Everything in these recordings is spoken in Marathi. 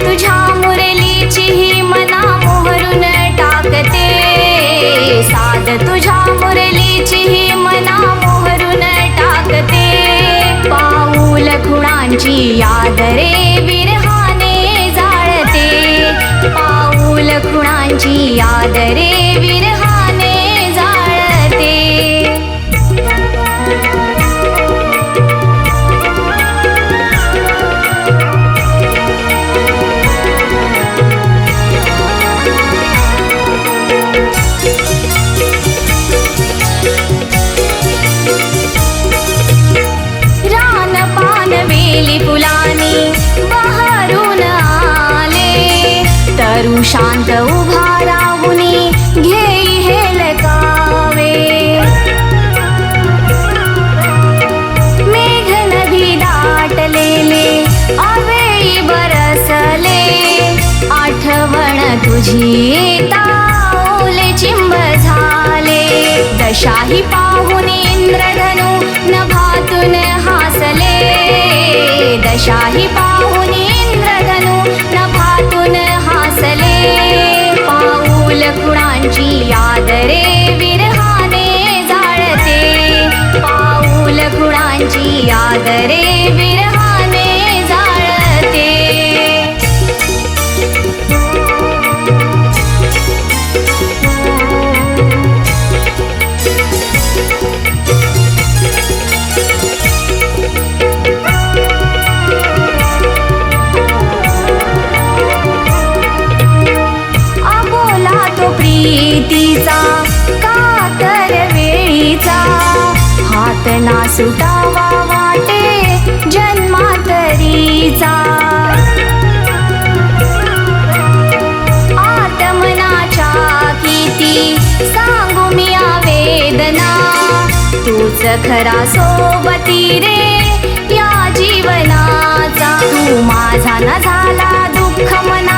तुझ्या मुरलीची ही मना मोहरून टाकते. साध तुझ्या मुरलीची ही मना मोहरून टाकते. पाऊल खुणांची यादरे विरहाने जाळते. पाऊल खुणांची यादरे फुलानी बहरून आले. तरु शांत उभा राहुनी घेई हे लकावे. मेघ नदी दाटलेले आवेळी बरसले. आठवण तुझी येता ओले चिंब झाले. दशाही पाहुनी इंद्रधनु दशाही सुटावा वाटे जन्मातरीचा. आत्मनाच्या किती सांगू मी वेदना. तूच खरा सोबती रे या जीवनाचा. तू माझा न झाला दुःख मना.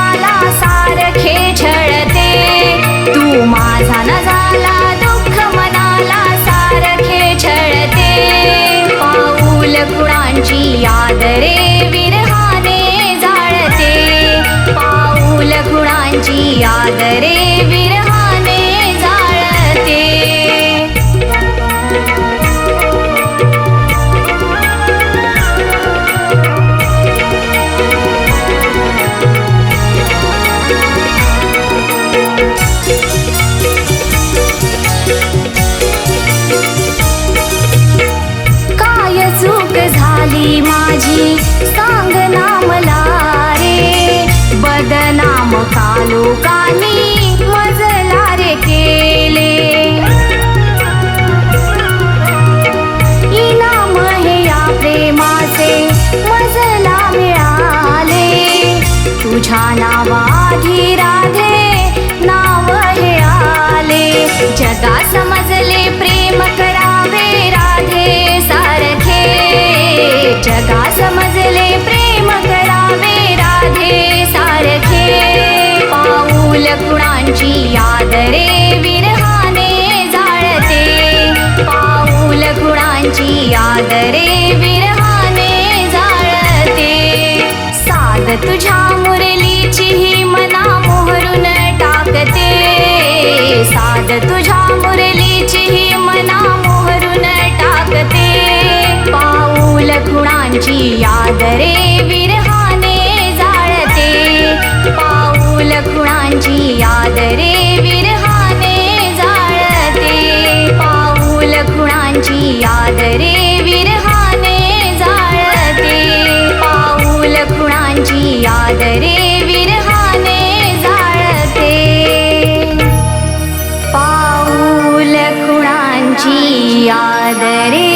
कुणांची आदरे विरहाने जाळते. पाऊल कुणांची याद लोकांनी मजला रे केले. इनाम हे या प्रेमाचे मजला मिळाले. तुझ्या नावाधी राधे तुझी याद रे विरहाने जाळते. पाऊल गुणांची याद रे विरहाने जाळते. साध तुझ्या पाऊल